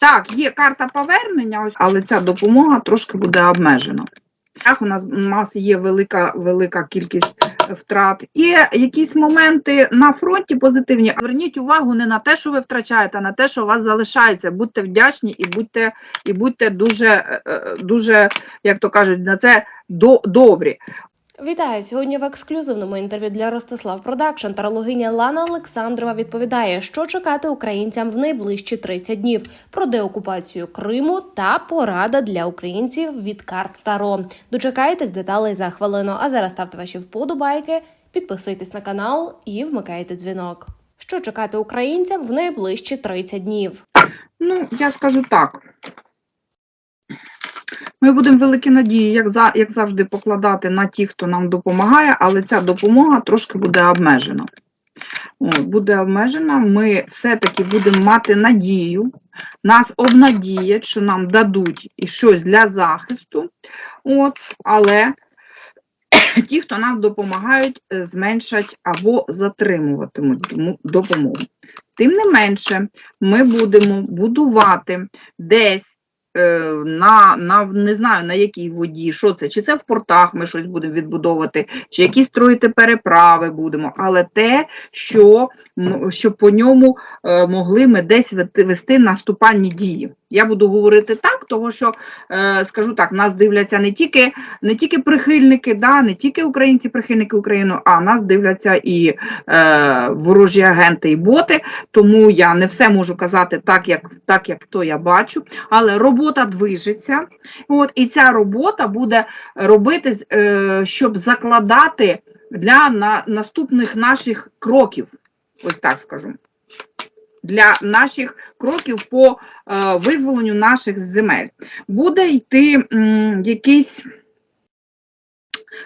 Так, є карта повернення, але ця допомога трошки буде обмежена. Так, у нас, у нас є велика, велика кількість втрат. Є якісь моменти на фронті позитивні. Зверніть увагу не на те, що ви втрачаєте, а на те, що у вас залишається. Будьте вдячні і будьте, і будьте дуже, е, е, дуже, як то кажуть, на це до, добрі. Вітаю сьогодні в ексклюзивному інтерв'ю для Ростислав Продакшн. Тарологиня Лана Олександрова відповідає, що чекати українцям в найближчі 30 днів про деокупацію Криму та порада для українців від карт Таро. Дочекайтесь деталей за хвилину. А зараз ставте ваші вподобайки, підписуйтесь на канал і вмикайте дзвінок. Що чекати українцям в найближчі 30 днів? Ну, я скажу так. Ми будемо великі надії, як, за, як завжди, покладати на ті, хто нам допомагає, але ця допомога трошки буде обмежена. Буде обмежена, ми все-таки будемо мати надію, нас обнадіять, що нам дадуть щось для захисту, от, але ті, хто нам допомагають, е, зменшать або затримуватимуть допомогу. Тим не менше, ми будемо будувати десь на, на не знаю на якій воді, що це, чи це в портах ми щось будемо відбудовувати, чи якісь строїти переправи будемо, але те, що, м, що по ньому е, могли ми десь вести наступальні дії. Я буду говорити так, тому що е, скажу так, нас дивляться не тільки, не тільки прихильники, да, не тільки українці, прихильники України, а нас дивляться і е, ворожі агенти і боти. Тому я не все можу казати так, як так, як то я бачу. Але робота движеться. От, і ця робота буде робитись, е, щоб закладати для на, наступних наших кроків. Ось так скажу. Для наших кроків по е, визволенню наших земель. Буде йти якийсь.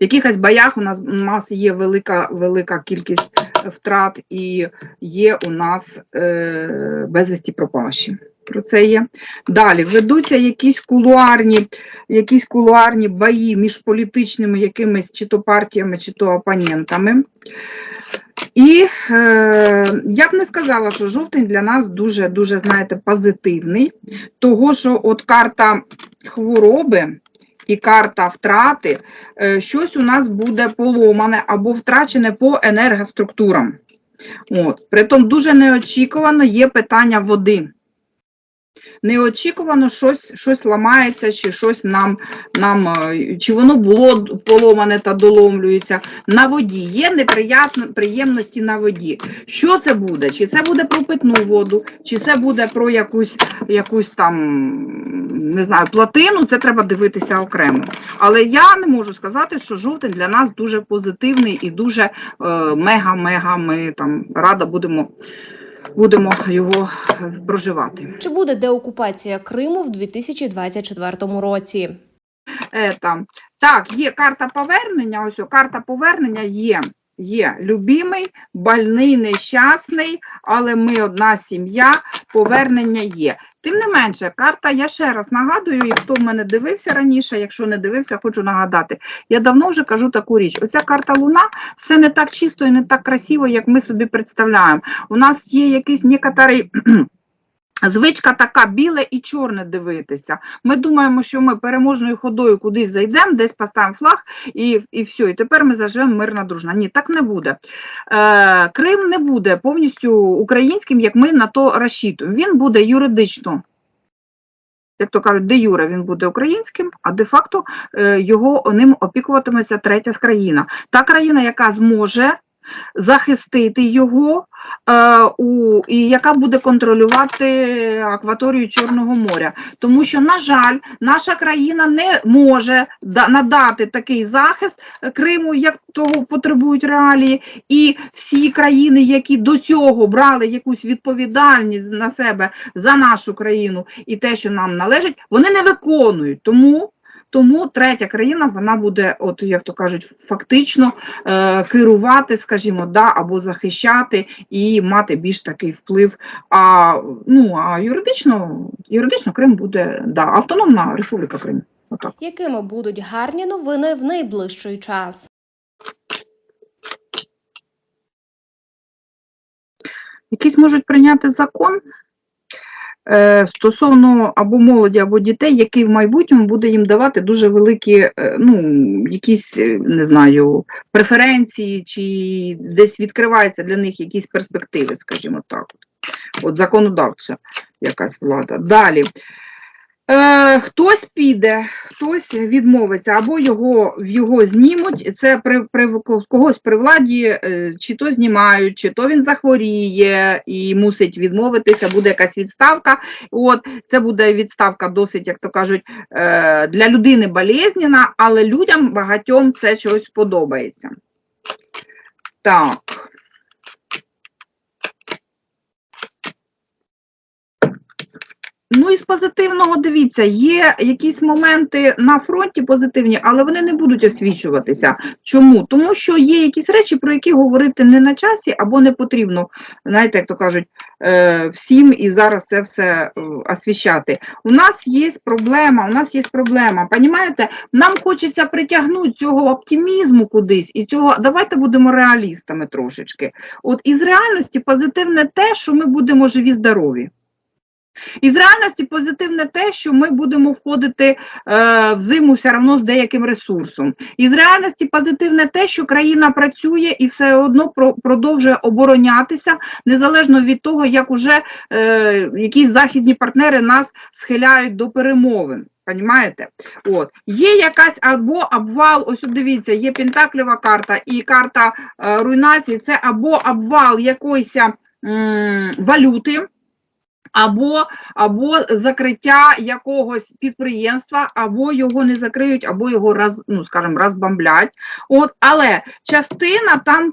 В якихось боях у нас, у нас є велика, велика кількість втрат і є у нас е, безвісті пропащі. Про це є. Далі ведуться якісь кулуарні, якісь кулуарні бої між політичними якимись чи то партіями, чи то опонентами. І е, я б не сказала, що жовтень для нас дуже, дуже, знаєте, позитивний, того, що от карта хвороби і карта втрати, е, щось у нас буде поломане або втрачене по енергоструктурам. От. Притом дуже неочікувано є питання води. Неочікувано щось, щось ламається, чи щось нам, нам, е, чи воно було поломане та доломлюється. На воді є неприятно- приємності на воді. Що це буде? Чи це буде про питну воду, чи це буде про якусь, якусь там, не знаю, платину, це треба дивитися окремо. Але я не можу сказати, що жовтень для нас дуже позитивний і дуже е, мега-мега. Ми там рада будемо, будемо його е, проживати. Чи буде деокупація Криму в 2024 році? Ета. Так, є карта повернення. Ось о, карта повернення є. Є любимий, больний, нещасний, але ми одна сім'я, повернення є. Тим не менше, карта, я ще раз нагадую, і хто в мене дивився раніше, якщо не дивився, хочу нагадати. Я давно вже кажу таку річ. Оця карта Луна все не так чисто і не так красиво, як ми собі представляємо. У нас є якийсь некоторий Звичка така біле і чорне дивитися. Ми думаємо, що ми переможною ходою кудись зайдемо, десь поставимо флаг і і все. І тепер ми заживемо мирна дружна. Ні, так не буде. Е, Крим не буде повністю українським, як ми на то розчитуємо. Він буде юридично. Як то кажуть, де Юре він буде українським, а де-факто е, його ним опікуватиметься третя країна. Та країна, яка зможе захистити його, е, у, і яка буде контролювати акваторію Чорного моря. Тому що, на жаль, наша країна не може да- надати такий захист Криму, як того потребують реалії, і всі країни, які до цього брали якусь відповідальність на себе за нашу країну і те, що нам належить, вони не виконують. Тому тому третя країна вона буде, от як то кажуть, фактично е, керувати, скажімо, да, або захищати і мати більш такий вплив. А ну а юридично, юридично Крим буде да, автономна Республіка Крим. Отак. Якими будуть гарні новини в найближчий час? Якийсь можуть прийняти закон. Е, стосовно або молоді, або дітей, який в майбутньому буде їм давати дуже великі, е, ну, якісь, е, не знаю, преференції, чи десь відкриваються для них якісь перспективи, скажімо так. От законодавча якась влада. Далі. Е, хтось піде, хтось відмовиться, або його, його знімуть, це при, при когось при владі, е, чи то знімають, чи то він захворіє і мусить відмовитися, буде якась відставка. От, це буде відставка досить, як то кажуть, е, для людини болезненна, але людям багатьом це чогось подобається. Так. Ну і з позитивного дивіться, є якісь моменти на фронті позитивні, але вони не будуть освічуватися. Чому? Тому що є якісь речі, про які говорити не на часі або не потрібно, знаєте, як то кажуть, е, всім і зараз це все е, освіщати. У нас є проблема, у нас є проблема. Понімаєте, нам хочеться притягнути цього оптимізму кудись і цього. Давайте будемо реалістами трошечки. От із реальності позитивне те, що ми будемо живі, здорові. Із реальності позитивне те, що ми будемо входити е, в зиму все одно з деяким ресурсом. Із реальності позитивне те, що країна працює і все одно про, продовжує оборонятися, незалежно від того, як уже е, якісь західні партнери нас схиляють до перемовин. Понімаєте? От. Є якась або обвал, ось дивіться, є Пентаклєва карта і карта е, руйнації, це або обвал якоїсь м, валюти, або, або закриття якогось підприємства, або його не закриють, або його роз, ну, скажімо, розбомблять. От, але частина там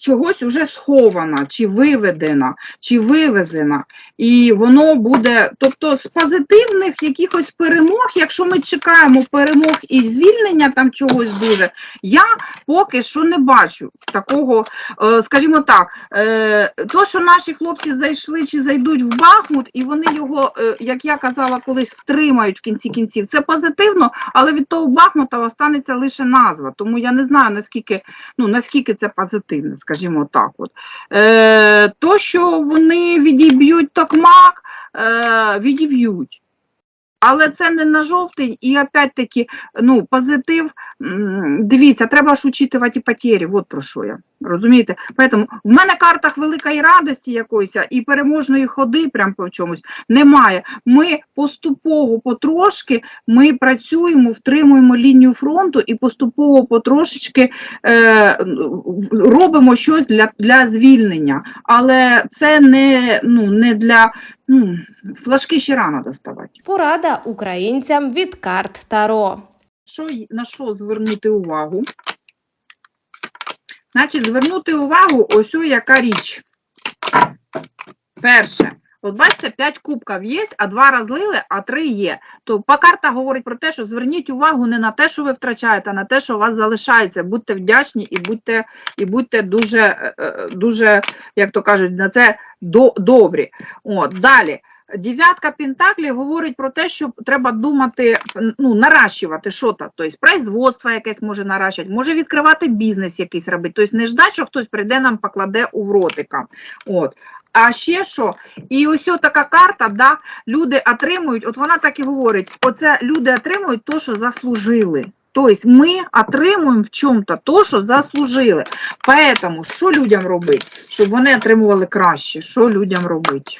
чогось вже схована, чи виведена, чи вивезена. І воно буде, тобто з позитивних якихось перемог, якщо ми чекаємо перемог і звільнення там чогось дуже, я поки що не бачу такого, е, скажімо так, е, то, що наші хлопці зайшли чи зайдуть в Бахмут, і вони його, е, як я казала, колись втримають в кінці кінців. Це позитивно, але від того Бахмута останеться лише назва. Тому я не знаю, наскільки, ну, наскільки це позитивно, скажімо так. От. Е, то, що вони відіб'ють токмак, е, відіб'ють. Але це не на жовтень, і опять-таки, ну, позитив, дивіться, треба ж учитувати і потері, от про що я, розумієте? Поэтому в мене картах великої радості якоїсь і переможної ходи прям по чомусь немає. Ми поступово, потрошки, ми працюємо, втримуємо лінію фронту і поступово потрошечки е, робимо щось для, для звільнення. Але це не, ну, не для, ну, флажки ще рано доставати. Порада українцям від карт Таро. Що, на що звернути увагу? Значить, звернути увагу ось о яка річ. Перше. От бачите, 5 кубків є, а 2 розлили, а 3 є. То карта говорить про те, що зверніть увагу не на те, що ви втрачаєте, а на те, що у вас залишається. Будьте вдячні і будьте, і будьте дуже, е, е, дуже, як то кажуть, на це до, добрі. От, далі. Дев'ятка Пентаклів говорить про те, що треба думати, ну, наращувати що то тобто производство якесь може наращувати, може відкривати бізнес якийсь робити. Тобто не ждати, що хтось прийде нам покладе у ротика. От. А ще що? І ось така карта, да, люди отримують, от вона так і говорить: оце люди отримують то, що заслужили. Тобто ми отримуємо в чому-то то, що заслужили. Поэтому що людям робити? Щоб вони отримували краще. Що людям робити?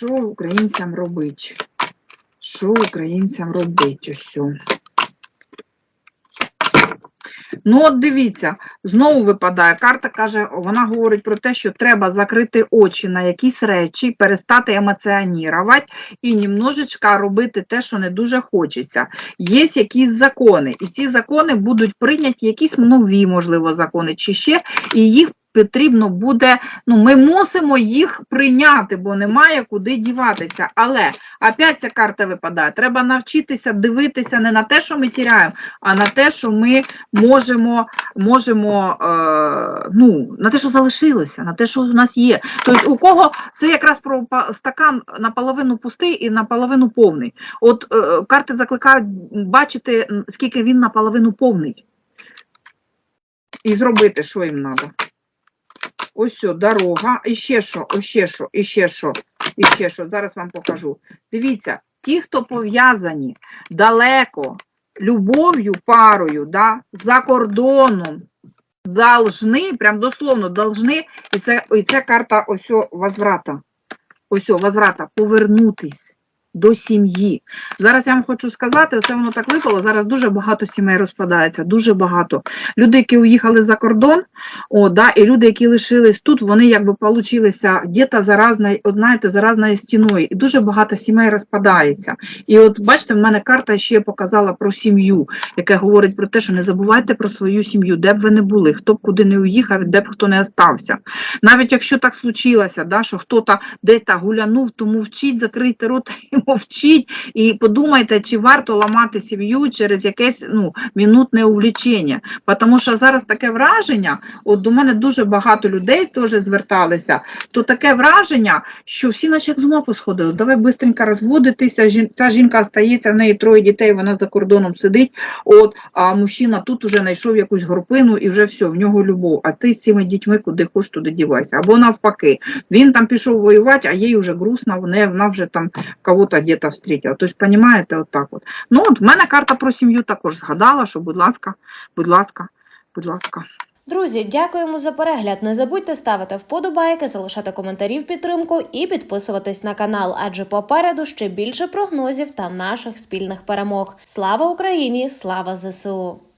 Що українцям робити? Що українцям робити? Ось. Ну, от дивіться, знову випадає. Карта каже, вона говорить про те, що треба закрити очі на якісь речі, перестати емоціонувати і немножечко робити те, що не дуже хочеться. Є якісь закони, і ці закони будуть прийняті, якісь нові, можливо, закони, чи ще, і їх потрібно буде, ну, ми мусимо їх прийняти, бо немає куди діватися. Але опять ця карта випадає. Треба навчитися дивитися не на те, що ми тіряємо, а на те, що ми можемо, можемо е, ну, на те, що залишилося, на те, що у нас є. Тобто у кого це якраз про стакан наполовину пустий і наполовину повний. От е, карти закликають бачити, скільки він наполовину повний. І зробити, що їм треба. Ось все, дорога, і ще що, і ще що, і ще що. І ще що, зараз вам покажу. Дивіться, ті, хто пов'язані далеко любов'ю, парою, да, за кордоном, должны, прям дословно должны, і це, і це карта ось о возврата. Ось о, возврата, повернутись до сім'ї. Зараз я вам хочу сказати, оце воно так випало. Зараз дуже багато сімей розпадається, дуже багато. Люди, які уїхали за кордон, о, да, і люди, які лишились тут, вони якби получилися діта за разною, от, знаєте, за разною стіною. І дуже багато сімей розпадається. І от бачите, в мене карта ще показала про сім'ю, яка говорить про те, що не забувайте про свою сім'ю, де б ви не були, хто б куди не уїхав, де б хто не остався. Навіть якщо так случилося, да, що хто-то десь так гулянув, то мовчіть, закрийте рот і мовчіть, і подумайте, чи варто ламати сім'ю через якесь ну, мінутне увлічення. Тому що зараз таке враження, от до мене дуже багато людей теж зверталися, то таке враження, що всі наче як з ума посходили. Давай бистренько розводитися, ця жінка стається, в неї троє дітей, вона за кордоном сидить, от, а мужчина тут уже знайшов якусь групину і вже все, в нього любов. А ти з цими дітьми куди хочеш, туди дівайся. Або навпаки, він там пішов воювати, а їй вже грустно, вона, вже там кого-то где-то встретила. Тобто, розумієте, от так от. Ну, от в мене карта про сім'ю також згадала, що, будь ласка, будь ласка, будь ласка. Друзі, дякуємо за перегляд. Не забудьте ставити вподобайки, залишати коментарі в підтримку і підписуватись на канал, адже попереду ще більше прогнозів та наших спільних перемог. Слава Україні! Слава ЗСУ!